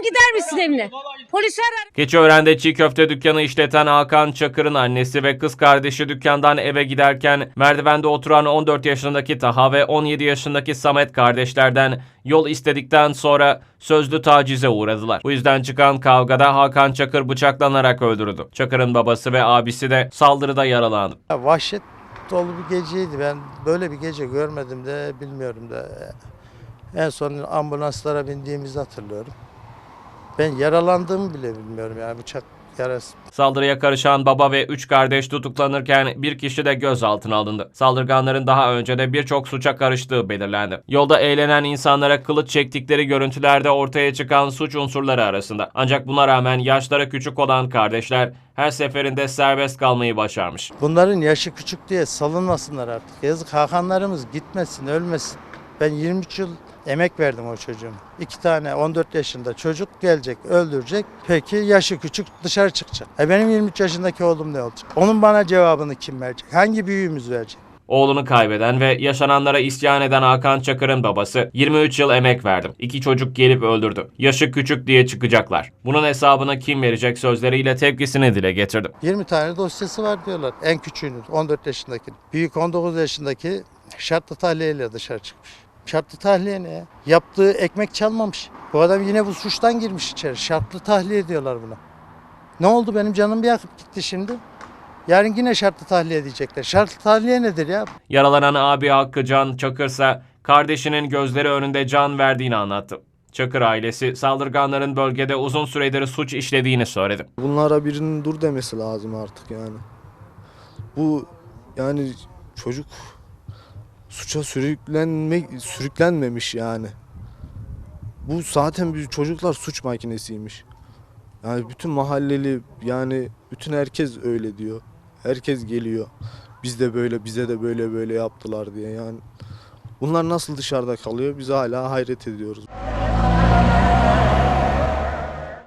Çıksın gider misin evine? Polisi arar. Keçiören'de çiğ köfte dükkanı işleten Hakan Çakır'ın annesi ve kız kardeşi dükkandan eve giderken merdivende oturan 14 yaşındaki Taha ve 17 yaşındaki Samet kardeşlerden yol istedikten sonra sözlü tacize uğradılar. Bu yüzden çıkan kavgada Hakan Çakır bıçaklanarak öldürüldü. Çakır'ın babası ve abisi de saldırıda yaralandı. Ya vahşet dolu bir geceydi. Ben böyle bir gece görmedim de bilmiyorum da. En son ambulanslara bindiğimizi hatırlıyorum. Ben yaralandığımı bile bilmiyorum yani bıçak yarası. Saldırıya karışan baba ve üç kardeş tutuklanırken bir kişi de gözaltına alındı. Saldırganların daha önce de birçok suça karıştığı belirlendi. Yolda eğlenen insanlara kılıç çektikleri görüntülerde ortaya çıkan suç unsurları arasında. Ancak buna rağmen yaşları küçük olan kardeşler her seferinde serbest kalmayı başarmış. Bunların yaşı küçük diye salınmasınlar artık. Yazık Hakanlarımız gitmesin, ölmesin. Ben 23 yıl emek verdim o çocuğum. İki tane 14 yaşında çocuk gelecek, öldürecek. Peki yaşı küçük dışarı çıkacak. E benim 23 yaşındaki oğlum ne olacak? Onun bana cevabını kim verecek? Hangi büyüğümüz verecek? Oğlunu kaybeden ve yaşananlara isyan eden Hakan Çakır'ın babası 23 yıl emek verdim. İki çocuk gelip öldürdü. Yaşı küçük diye çıkacaklar. Bunun hesabını kim verecek sözleriyle tepkisini dile getirdi. 20 tane dosyası var diyorlar. En küçüğünün 14 yaşındaki. Büyük 19 yaşındaki şartlı tahliyeyle dışarı çıkmış. Şartlı tahliye ne ya? Yaptığı ekmek çalmamış. Bu adam yine bu suçtan girmiş içeri. Şartlı tahliye diyorlar buna. Ne oldu benim canım bir yakıp gitti şimdi. Yarın yine şartlı tahliye diyecekler. Şartlı tahliye nedir ya? Yaralanan abi Hakkı Can Çakır ise kardeşinin gözleri önünde can verdiğini anlattı. Çakır ailesi saldırganların bölgede uzun süredir suç işlediğini söyledi. Bunlara birinin dur demesi lazım artık yani. Bu yani çocuk suça sürüklenme sürüklenmemiş yani. Bu zaten bir çocuklar suç makinesiymiş. Yani bütün mahalleli yani bütün herkes öyle diyor. Herkes geliyor. Biz de böyle bize de böyle böyle yaptılar diye yani. Bunlar nasıl dışarıda kalıyor biz hala hayret ediyoruz.